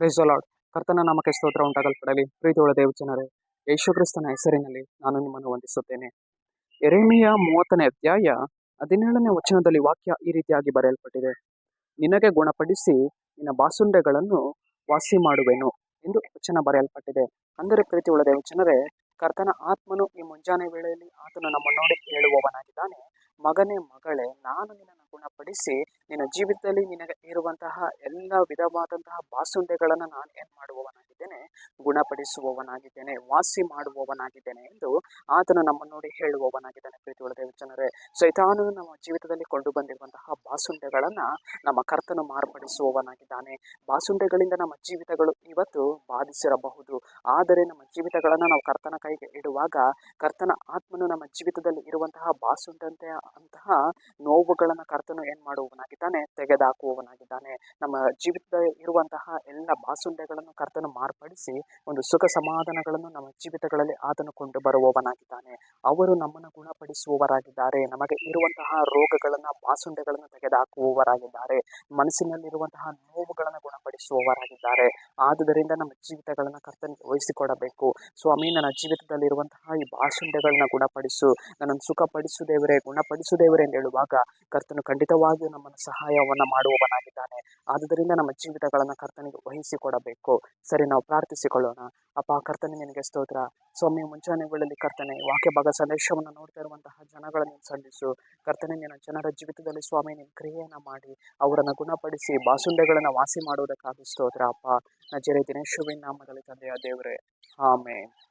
Lord ಕರ್ತನ ನಾಮಕ್ಕೆ ಸ್ತೋತ್ರ ಉಂಟಾಗಲ್ಪಡಲಿ. ಪ್ರೀತಿಯೊಳ ದೇವಜನರೇ, ಯೇಸು ಕ್ರಿಸ್ತನ ಹೆಸರಿನಲ್ಲಿ ನಾನು ನಿಮ್ಮನ್ನು ವಂದಿಸುತ್ತೇನೆ. ಎರೆಮಿಯ ಮೂವತ್ತನೇ ಅಧ್ಯಾಯ ಹದಿನೇಳನೇ ವಚನದಲ್ಲಿ ವಾಕ್ಯ ಈ ರೀತಿಯಾಗಿ ಬರೆಯಲ್ಪಟ್ಟಿದೆ. ನಿನಗೆ ಗುಣಪಡಿಸಿ ನಿನ್ನ ಬಾಸುಂಡೆಗಳನ್ನು ವಾಸಿ ಮಾಡುವೆನು ಎಂದು ವಚನ ಬರೆಯಲ್ಪಟ್ಟಿದೆ. ಅಂದರೆ ಪ್ರೀತಿಯೊಳ ದೇವಚನರೇ ಕರ್ತನ ಆತ್ಮನು ಈ ಮುಂಜಾನೆ ವೇಳೆಯಲ್ಲಿ ಆತನು ನಮ್ಮ ನೋಡಿ ಹೇಳುವವನಾಗಿದ್ದಾನೆ ಮಗನೇ ಮಗಳೇ, ನಾನು ನಿನ್ನನ್ನು ಗುಣಪಡಿಸಿ ನಿನ್ನ ಜೀವಿತದಲ್ಲಿ ನಿನಗೆ ಇರುವಂತಹ ಎಲ್ಲ ವಿಧವಾದಂತಹ ಬಾಸುಂಡೆಗಳನ್ನು ನಾನು ಏನು ಮಾಡುವವನಾಗಿದ್ದೇನೆ ಗುಣಪಡಿಸುವವನಾಗಿದ್ದೇನೆ, ವಾಸಿ ಮಾಡುವವನಾಗಿದ್ದೇನೆ ಎಂದು ಆತನು ನಮ್ಮನ್ನು ನೋಡಿ ಹೇಳುವವನಾಗಿದ್ದಾನೆ ಪ್ರೀತಿ ಜನರೇ ಸೈತಾನು ನಮ್ಮ ಜೀವಿತದಲ್ಲಿ ಕೊಂಡು ಬಂದಿರುವಂತಹ ಬಾಸುಂಡೆಗಳನ್ನು ನಮ್ಮ ಕರ್ತನು ಮಾರ್ಪಡಿಸುವವನಾಗಿದ್ದಾನೆ. ಬಾಸುಂಡೆಗಳಿಂದ ನಮ್ಮ ಜೀವಿತಗಳು ಇವತ್ತು ಬಾಧಿಸಿರಬಹುದು. ಆದರೆ ನಮ್ಮ ಜೀವಿತಗಳನ್ನು ನಾವು ಕರ್ತನ ಕೈಗೆ ಇಡುವಾಗ ಕರ್ತನ ಆತ್ಮನು ನಮ್ಮ ಜೀವಿತದಲ್ಲಿ ಇರುವಂತಹ ಬಾಸುಂಡಂತೆ ಅಂತಹ ನೋವುಗಳನ್ನು ಕರ್ತನು ಏನ್ ಮಾಡುವವನಾಗಿದ್ದಾನೆ? ತೆಗೆದಾಕುವವನಾಗಿದ್ದಾನೆ. ನಮ್ಮ ಜೀವಿತದಲ್ಲಿ ಇರುವಂತಹ ಎಲ್ಲ ಬಾಸುಂಡೆಗಳನ್ನು ಕರ್ತನು ಮಾರ್ಪಡಿಸಿ ಒಂದು ಸುಖ ಸಮಾಧಾನಗಳನ್ನು ನಮ್ಮ ಜೀವಿತಗಳಲ್ಲಿ ಆತನು ಕೊಂಡು ಬರುವವನಾಗಿದ್ದಾನೆ. ಅವರು ನಮ್ಮನ್ನು ಗುಣಪಡಿಸುವವರಾಗಿದ್ದಾರೆ. ನಮಗೆ ಇರುವಂತಹ ರೋಗಗಳನ್ನು ಬಾಸುಂಡೆಗಳನ್ನು ತೆಗೆದುಹಾಕುವವರಾಗಿದ್ದಾರೆ. ಮನಸ್ಸಿನಲ್ಲಿರುವಂತಹ ನೋವುಗಳನ್ನು ಗುಣಪಡಿಸುವವರಾಗಿದ್ದಾರೆ ಆದುದರಿಂದ ನಮ್ಮ ಜೀವಿತಗಳನ್ನು ಕರ್ತನಿಗೆ ವಹಿಸಿಕೊಡಬೇಕು. ಸ್ವಾಮಿ, ನನ್ನ ಜೀವಿತದಲ್ಲಿರುವಂತಹ ಈ ಭಾಷಣಗಳನ್ನ ಗುಣಪಡಿಸು. ನನ್ನನ್ನು ಸುಖಪಡಿಸು ದೇವರೇ, ಗುಣಪಡಿಸು ದೇವರೇ ಎಂದು ಹೇಳುವಾಗ ಕರ್ತನು ಖಂಡಿತವಾಗಿಯೂ ನಮ್ಮನ್ನು ಸಹಾಯವನ್ನು ಮಾಡುವವನಾಗಿದ್ದಾನೆ. ಆದುದರಿಂದ ನಮ್ಮ ಜೀವಿತಗಳನ್ನು ಕರ್ತನಿಗೆ ವಹಿಸಿಕೊಡಬೇಕು. ಸರಿ, ನಾವು ಪ್ರಾರ್ಥಿಸಿಕೊಳ್ಳೋಣ. ಅಪ್ಪ, ಕರ್ತನೆ, ನಿನಗೆ ಸ್ತೋತ್ರ. ಸ್ವಾಮಿ ಮುಂಚಾನೆಗಳಲ್ಲಿ ಕರ್ತನೆ ವಾಕ್ಯ ಭಾಗ ಸಂದೇಶವನ್ನು ನೋಡ್ತಾ ಇರುವಂತಹ ಜನಗಳನ್ನು ಸಲ್ಲಿಸು. ಕರ್ತನೆ, ನಿನ್ನ ಜನರ ಜೀವಿತದಲ್ಲಿ ಸ್ವಾಮಿ, ನಿನ್ನ ಕ್ರಿಯೆಯನ್ನು ಮಾಡಿ, ಅವರನ್ನು ಗುಣಪಡಿಸಿ, ಬಾಸುಂಡೆಗಳನ್ನು ವಾಸಿ ಮಾಡುವುದಕ್ಕಾಗಿ ಸ್ತೋತ್ರ. ಅಪ್ಪ, ನಜರೆ ದಿನೇಶುವಿನ ನಾಮದಲ್ಲಿ ತಂದೆಯ ದೇವರೇ. ಆಮೇನ್.